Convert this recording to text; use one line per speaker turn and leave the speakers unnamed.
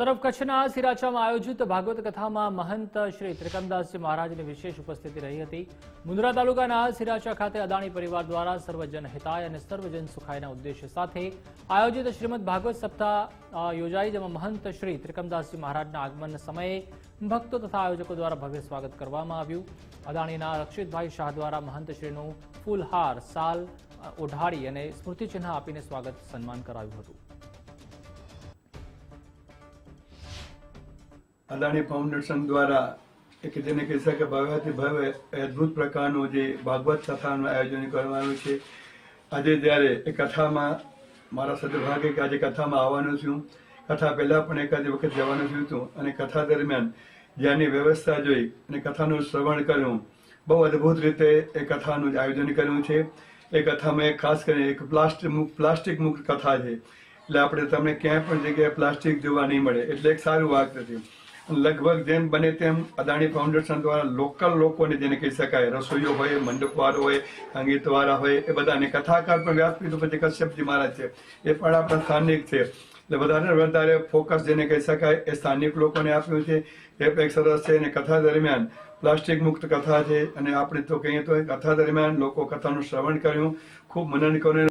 તરફ કચ્છના સિરાચામાં આયોજિત ભાગવત કથામાં મહંત શ્રી ત્રિકમદાસજી મહારાજની વિશેષ ઉપસ્થિતિ રહી હતી. મુન્દ્રા તાલુકાના સિરાચા ખાતે અદાણી પરિવાર દ્વારા સર્વજન હિતાય અને સર્વજન સુખાયના ઉદ્દેશ્ય સાથે આયોજિત શ્રીમદ ભાગવત સપ્તાહ યોજાઈ જેમાં મહંત શ્રી ત્રિકમદાસજી મહારાજના આગમન સમયે ભક્તો તથા આયોજકો દ્વારા ભવ્ય સ્વાગત કરવામાં આવ્યું. અદાણીના રક્ષિતભાઈ શાહ દ્વારા મહંતશ્રીનું ફૂલહાર, સાલ ઓઢાડી અને સ્મૃતિચિહ્ન આપીને સ્વાગત સન્માન કરાયું હતું.
અદાણી ફાઉન્ડેશન દ્વારા એક જેને કહી શકાય ભવ્યથી ભવ્ય અદ્ભુત પ્રકારનું જે ભાગવત કથાનું આયોજન કરવાનું છે. આજે જ્યારે એ કથામાં મારા સદભાગે કે આજે કથામાં આવવાનું છું. કથા પહેલાં પણ એકાદ વખત જવાનું થયું હતું અને કથા દરમિયાન જ્યાંની વ્યવસ્થા જોઈ અને કથાનું શ્રવણ કર્યું, બહુ અદ્ભુત રીતે એ કથાનું આયોજન કર્યું છે. એ કથામાં એક ખાસ કરીને એક પ્લાસ્ટિક મુક્ત પ્લાસ્ટિક મુક્ત કથા છે. એટલે આપણે તમને ક્યાંય પણ જગ્યાએ પ્લાસ્ટિક જોવા નહીં મળે. એટલે એક સારું વાત નથી લગભગ જેમ બને તેમ અદાણી ફાઉન્ડેશન દ્વારા લોકલ લોકોને જેને કહી શકાય રસોઈઓ હોય મંડપવાળો હોય સંગીતવાળા હોય, એ બધાને કથાકાર પણ વ્યાસપીઠ ઉપર કશ્યપજી મહારાજ છે, એ પણ આપણા સ્થાનિક છે. એટલે વધારે વધારે ફોકસ જેને કહી શકાય એ સ્થાનિક લોકોને આપ્યું છે. એ પણ એક સરસ છે અને કથા દરમિયાન પ્લાસ્ટિક મુક્ત કથા છે અને આપણે તો કહીએ તો કથા દરમિયાન લોકો કથાનું શ્રવણ કર્યું. ખૂબ મનન કર્યું.